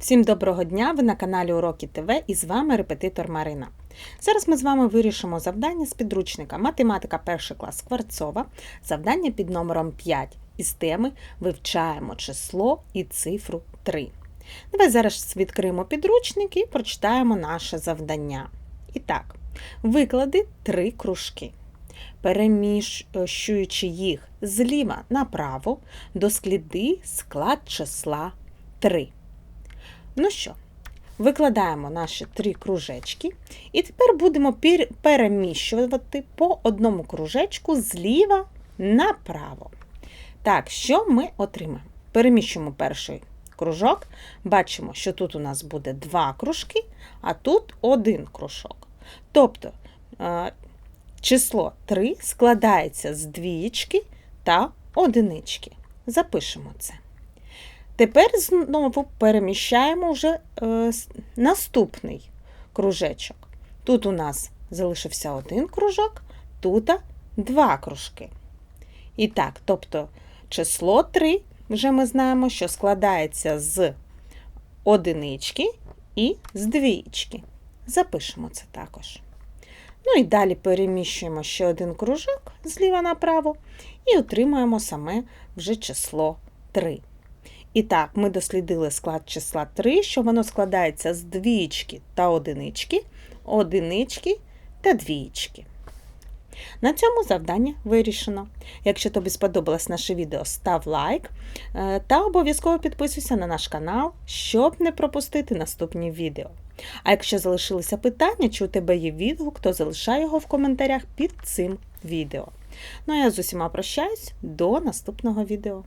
Всім доброго дня! Ви на каналі Уроки ТВ і з вами репетитор Марина. Зараз ми з вами вирішимо завдання з підручника Математика 1 клас Скворцова, завдання під номером 5 із теми Вивчаємо число і цифру 3. Давай зараз відкриємо підручник і прочитаємо наше завдання. І так, виклади три кружки. Переміщуючи їх зліва направо, досліди склад числа 3. Ну що, викладаємо наші три кружечки, і тепер будемо переміщувати по одному кружечку зліва направо. Так, що ми отримаємо? Переміщуємо перший кружок. Бачимо, що тут у нас буде два кружки, а тут один кружок. Тобто е, число 3 складається з двієчки та одинички. Запишемо це. Тепер знову переміщаємо вже е, наступний кружечок. Тут у нас залишився один кружок, тут два кружки. І так, тобто число 3 вже ми знаємо, що складається з одинички і з двієчки. Запишемо це також. Ну і далі переміщуємо ще один кружок зліва направо і отримуємо саме вже число 3. І так, ми дослідили склад числа 3, що воно складається з двічки та одинички, одинички та двієчки. На цьому завдання вирішено. Якщо тобі сподобалось наше відео, став лайк е, та обов'язково підписуйся на наш канал, щоб не пропустити наступні відео. А якщо залишилися питання, чи у тебе є відгук, то залишай його в коментарях під цим відео. Ну а я з усіма прощаюсь до наступного відео.